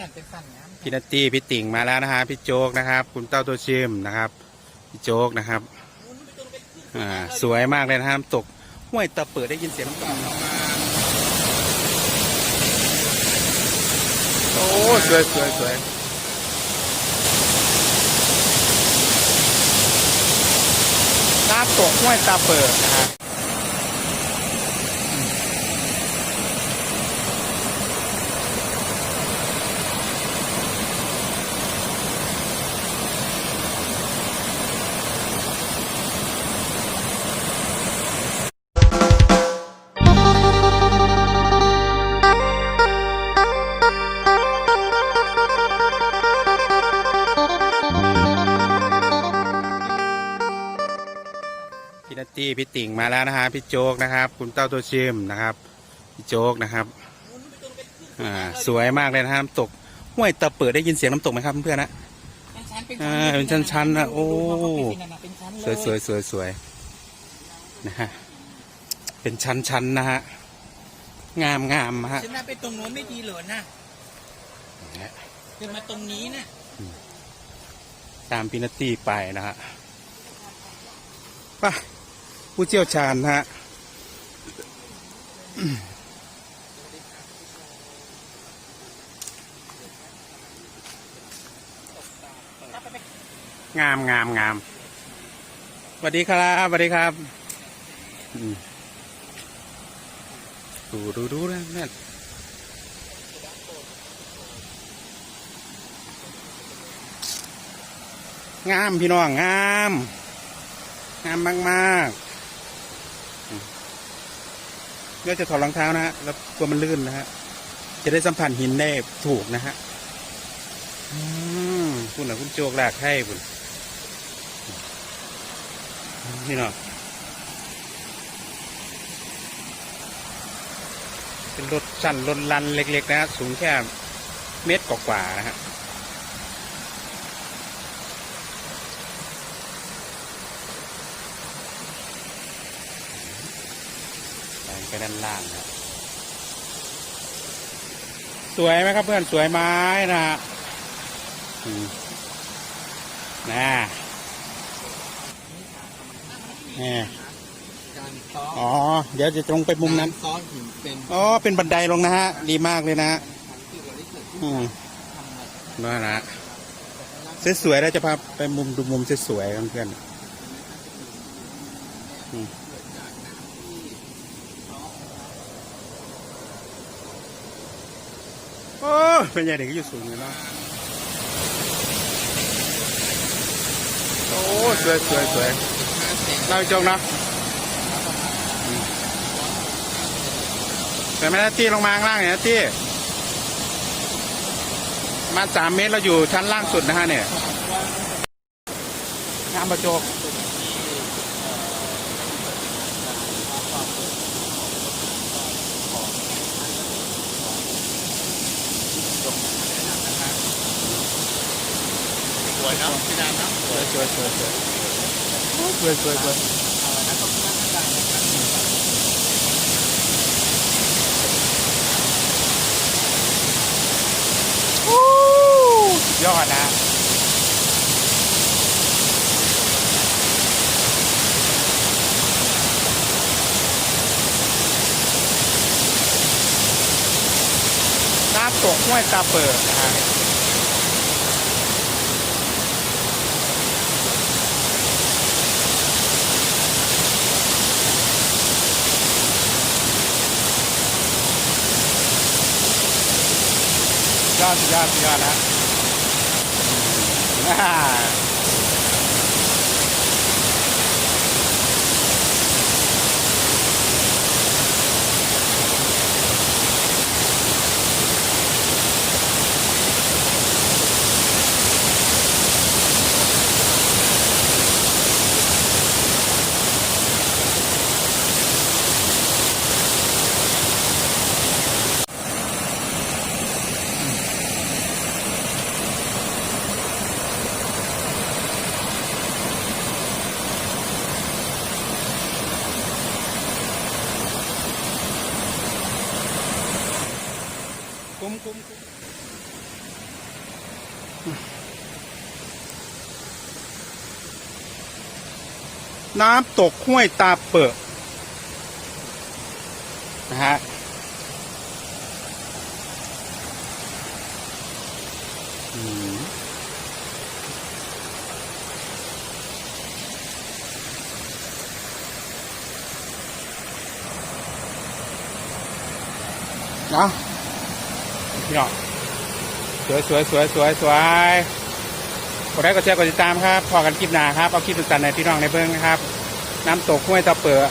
สั่นเป็นสั่นนะพี่นัตตี้พี่ติ่งมาแล้วนะฮะพี่โจ๊กนะครับ คุณเต้าตัวชิมนะครับ พี่โจ๊กนะครับอ่าสวยมากเลยนะครับน้ำตกห้วยตะเปิดได้ยินเสียงน้ำตกออกมาโอ้สวยสวยสวยน้ำตกห้วยตะเปิดนะฮะ พี่นัตตี้พี่ติ่งมาแล้วนะฮะพี่โจ๊กนะครับ คุณเต้าตัวชิมนะครับ พี่โจ๊กนะครับอ่าสวยมากเลยนะครับน้ำตกห้วยตะเปิดได้ยินเสียงน้ำตกไหมครับเพื่อนๆนะเป็นชั้นเป็นอ่าเป็นชั้นๆนะโอ้เป็นชั้นสวยสวยสวยสวยนะฮะเป็นชั้นชั้นๆนะฮะงามงามฮะฉันน่าไปตรงโน้นไม่ดีเหรอนะเป็นมาตรงนี้นะตามพี่นัตตี้ไปนะฮะไป่ะ ผู้เชี่ยวชาญนะฮะงามงามงามสวัสดีครับสวัสดีครับอืมดูดูดูนะนั่นงามพี่น้องงาม งามมากๆอืม ก็จะถอดรองเท้านะฮะแล้วกลัวมันลื่นนะฮะจะได้สัมผัสหินได้ถูกนะฮะอืมคุณน่ะคุณโจกลากให้คุณนี่เนาะเป็นรถสั้นรถลันเล็ก ๆ นะฮะสูงแค่เมตรกว่าๆนะฮะ ไปไปด้านล่างนะสวยไหมครับเพื่อนสวยไหม้นะฮะอืมนะนี่การซ้อนอ๋อ เดี๋ยวจะตรงไปมุมนั้นซ้อนหินเป็นอ๋อ เป็นบันไดลงนะฮะ ดีมากเลยนะฮะที่เราได้เกิดขึ้นอืมทำอะไรนั่นนะสวยๆแล้วจะพาไปมุมดูมุมสวยๆเพื่อนๆอืมโอ้ เป็นใหญ่เด็กก็อยู่สูงเลยเนาะโอ้สวยสวยสวยนเราจงนะแต่ไม่ได้ตีลงมาข้างล่างเนี่ยนะตีประมาสามเมตรเราอยู่ชั้นล่างสุดนะฮะเนี่ยงามประโจก วยเนาะพี่ดานเนาะสวยสวยสวยสวยสวยสวยสวยสุดยอดนะน้ำตกห้วยตาเปิดนะฮะ ยอดสุดยอด สุดยอดนะอ่าน้ำตกห้วยตาเปิดนะฮะนะ พี่น้องสวยสวยสวยสวยสวยกดไลค์กดแชร์กดติดตามครับพอกันคลิปหน้าครับเอาคลิปสั้นๆในพี่น้องในเบิ้งนะครับ น้ำตกห้วยตะเปิด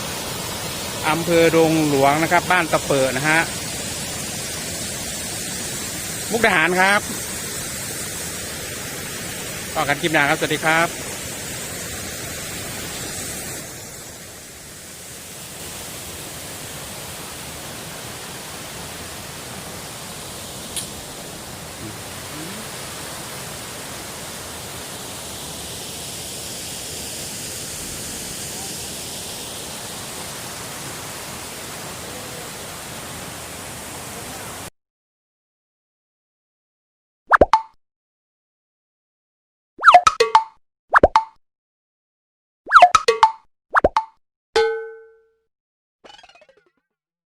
อำเภอดงหลวงนะครับ บ้านตะเปิดนะฮะมุกดาหารครับพอกันคลิปหน้าครับ สวัสดีครับ